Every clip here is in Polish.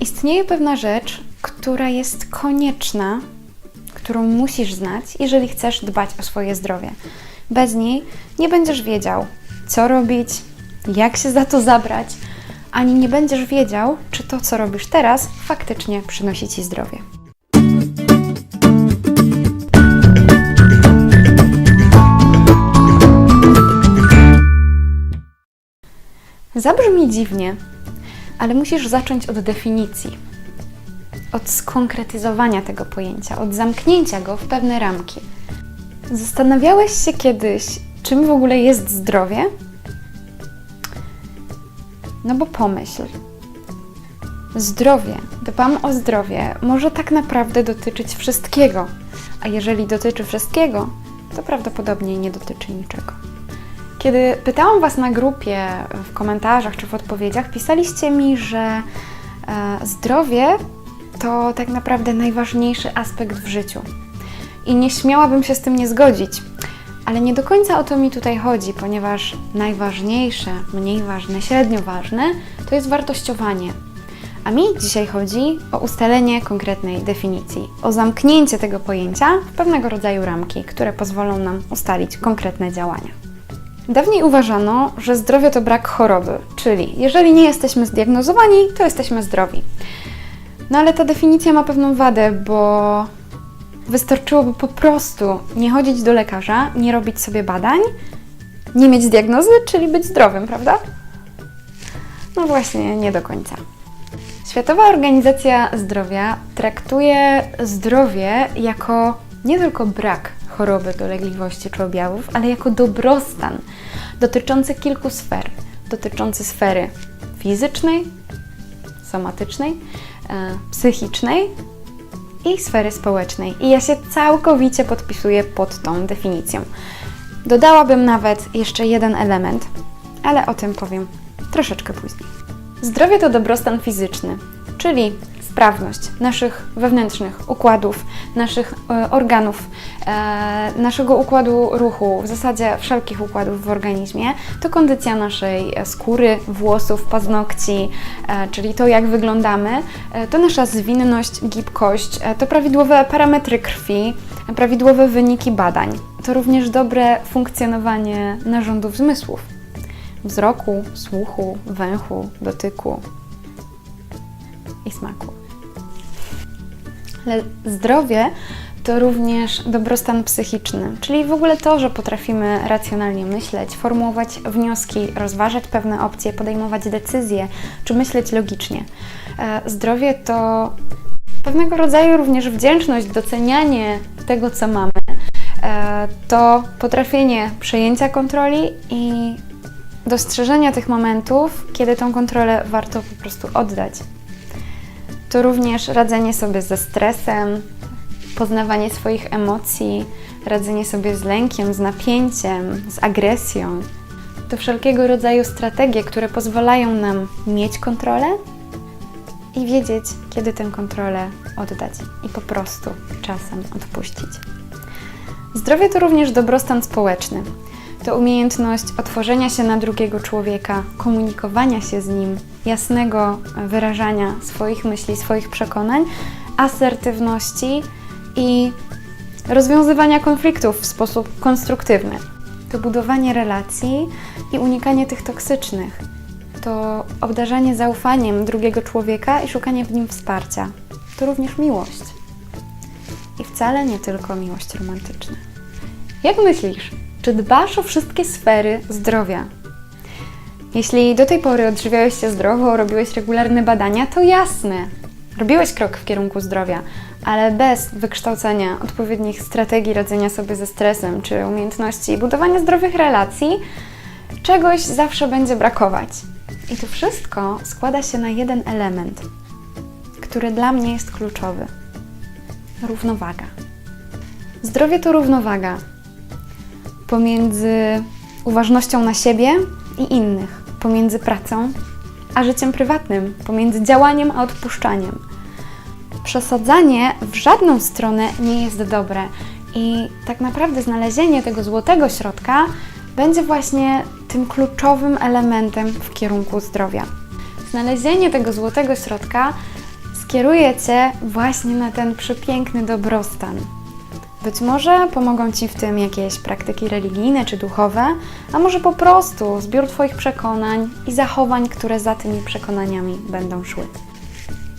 Istnieje pewna rzecz, która jest konieczna, którą musisz znać, jeżeli chcesz dbać o swoje zdrowie. Bez niej nie będziesz wiedział, co robić, jak się za to zabrać, ani nie będziesz wiedział, czy to, co robisz teraz, faktycznie przynosi ci zdrowie. Zabrzmi dziwnie, ale musisz zacząć od definicji, od skonkretyzowania tego pojęcia, od zamknięcia go w pewne ramki. Zastanawiałeś się kiedyś, czym w ogóle jest zdrowie? No bo pomyśl. Zdrowie, dbam o zdrowie, może tak naprawdę dotyczyć wszystkiego. A jeżeli dotyczy wszystkiego, to prawdopodobnie nie dotyczy niczego. Kiedy pytałam Was na grupie, w komentarzach czy w odpowiedziach, pisaliście mi, że e, zdrowie to tak naprawdę najważniejszy aspekt w życiu. I nie śmiałabym się z tym nie zgodzić. Ale nie do końca o to mi tutaj chodzi, ponieważ najważniejsze, mniej ważne, średnio ważne to jest wartościowanie. A mi dzisiaj chodzi o ustalenie konkretnej definicji, o zamknięcie tego pojęcia w pewnego rodzaju ramki, które pozwolą nam ustalić konkretne działania. Dawniej uważano, że zdrowie to brak choroby, czyli jeżeli nie jesteśmy zdiagnozowani, to jesteśmy zdrowi. No ale ta definicja ma pewną wadę, bo wystarczyłoby po prostu nie chodzić do lekarza, nie robić sobie badań, nie mieć diagnozy, czyli być zdrowym, prawda? No właśnie, nie do końca. Światowa Organizacja Zdrowia traktuje zdrowie jako nie tylko brak choroby, dolegliwości czy objawów, ale jako dobrostan dotyczący kilku sfer. Dotyczący sfery fizycznej, somatycznej, e, psychicznej i sfery społecznej. I ja się całkowicie podpisuję pod tą definicją. Dodałabym nawet jeszcze jeden element, ale o tym powiem troszeczkę później. Zdrowie to dobrostan fizyczny, czyli sprawność naszych wewnętrznych układów, naszych e, organów, e, naszego układu ruchu, w zasadzie wszelkich układów w organizmie, to kondycja naszej e, skóry, włosów, paznokci, czyli to jak wyglądamy, to nasza zwinność, gibkość, to prawidłowe parametry krwi, prawidłowe wyniki badań, to również dobre funkcjonowanie narządów zmysłów. Wzroku, słuchu, węchu, dotyku i smaku. Ale zdrowie to również dobrostan psychiczny, czyli w ogóle to, że potrafimy racjonalnie myśleć, formułować wnioski, rozważać pewne opcje, podejmować decyzje czy myśleć logicznie. E, Zdrowie to pewnego rodzaju również wdzięczność, docenianie tego, co mamy. E, To potrafienie przejęcia kontroli i dostrzeżenia tych momentów, kiedy tą kontrolę warto po prostu oddać. To również radzenie sobie ze stresem, poznawanie swoich emocji, radzenie sobie z lękiem, z napięciem, z agresją. To wszelkiego rodzaju strategie, które pozwalają nam mieć kontrolę i wiedzieć, kiedy tę kontrolę oddać i po prostu czasem odpuścić. Zdrowie to również dobrostan społeczny. To umiejętność otworzenia się na drugiego człowieka, komunikowania się z nim, jasnego wyrażania swoich myśli, swoich przekonań, asertywności i rozwiązywania konfliktów w sposób konstruktywny. To budowanie relacji i unikanie tych toksycznych. To obdarzanie zaufaniem drugiego człowieka i szukanie w nim wsparcia. To również miłość. I wcale nie tylko miłość romantyczna. Jak myślisz, czy dbasz o wszystkie sfery zdrowia? Jeśli do tej pory odżywiałeś się zdrowo, robiłeś regularne badania, to jasne, robiłeś krok w kierunku zdrowia, ale bez wykształcenia odpowiednich strategii radzenia sobie ze stresem czy umiejętności budowania zdrowych relacji, czegoś zawsze będzie brakować. I to wszystko składa się na jeden element, który dla mnie jest kluczowy równowaga. Zdrowie to równowaga pomiędzy uważnością na siebie i innych, pomiędzy pracą a życiem prywatnym, pomiędzy działaniem a odpuszczaniem. Przesadzanie w żadną stronę nie jest dobre i tak naprawdę znalezienie tego złotego środka będzie właśnie tym kluczowym elementem w kierunku zdrowia. Znalezienie tego złotego środka skieruje Cię właśnie na ten przepiękny dobrostan. Być może pomogą Ci w tym jakieś praktyki religijne czy duchowe, a może po prostu zbiór Twoich przekonań i zachowań, które za tymi przekonaniami będą szły.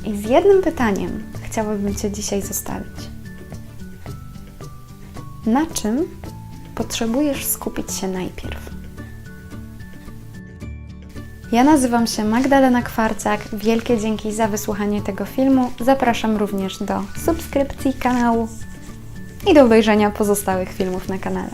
I z jednym pytaniem chciałabym Cię dzisiaj zostawić. Na czym potrzebujesz skupić się najpierw? Ja nazywam się Magdalena Kwarcak. Wielkie dzięki za wysłuchanie tego filmu. Zapraszam również do subskrypcji kanału i do obejrzenia pozostałych filmów na kanale.